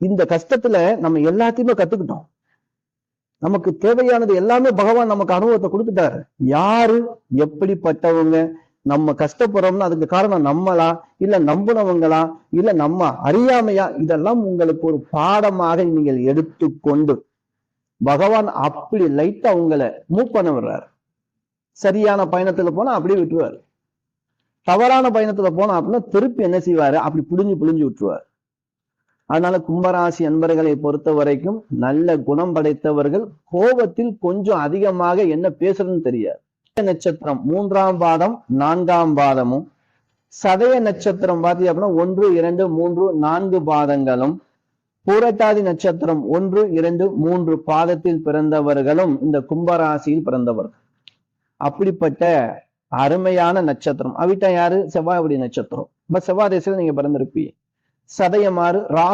இந்த கஷ்டத்துல நம்ம எல்லாத்தையுமே கத்துக்கிட்டோம். நமக்கு தேவையானது எல்லாமே பகவான் நமக்கு அனுபவத்தை கொடுத்துட்டாரு. யாரு? எப்படிப்பட்டவங்க? நம்ம கஷ்டப்படுறோம்னா அதுக்கு காரணம் நம்மளா? இல்ல நம்புனவங்களா? இல்ல நம்ம அறியாமையா? இதெல்லாம் உங்களுக்கு ஒரு பாடமாக நீங்கள் எடுத்துக்கொண்டு பகவான் அப்படி லைட்டா உங்களை மூவ் பண்ண விடுறாரு. சரியான பயணத்துல போனா அப்படியே விட்டுருவாரு. தவறான பயணத்துல போனா அப்படின்னா திருப்பி என்ன செய்வாரு? அப்படி புடிஞ்சு புழிஞ்சு விட்டுருவாரு. அதனால கும்பராசி அன்பர்களை பொறுத்த வரைக்கும் நல்ல குணம் படைத்தவர்கள் கோபத்தில் கொஞ்சம் அதிகமாக என்ன பேசுறதுன்னு தெரியாது. நட்சத்திரம் மூன்றாம் பாதம் நான்காம் பாதமும். சதய நட்சத்திரம் பார்த்தீங்க அப்படின்னா ஒன்று இரண்டு மூன்று நான்கு பாதங்களும். பூரட்டாதி நட்சத்திரம் ஒன்று இரண்டு மூன்று பாதத்தில் பிறந்தவர்களும் இந்த கும்பராசியில் பிறந்தவர்கள். அப்படிப்பட்ட அருமையான நட்சத்திரம். அவிட்டா யாரு? செவ்வாயுடைய நட்சத்திரம். இப்ப செவ்வாய் திசையில் நீங்க பிறந்திருப்பீங்க. சதயமாறு ரா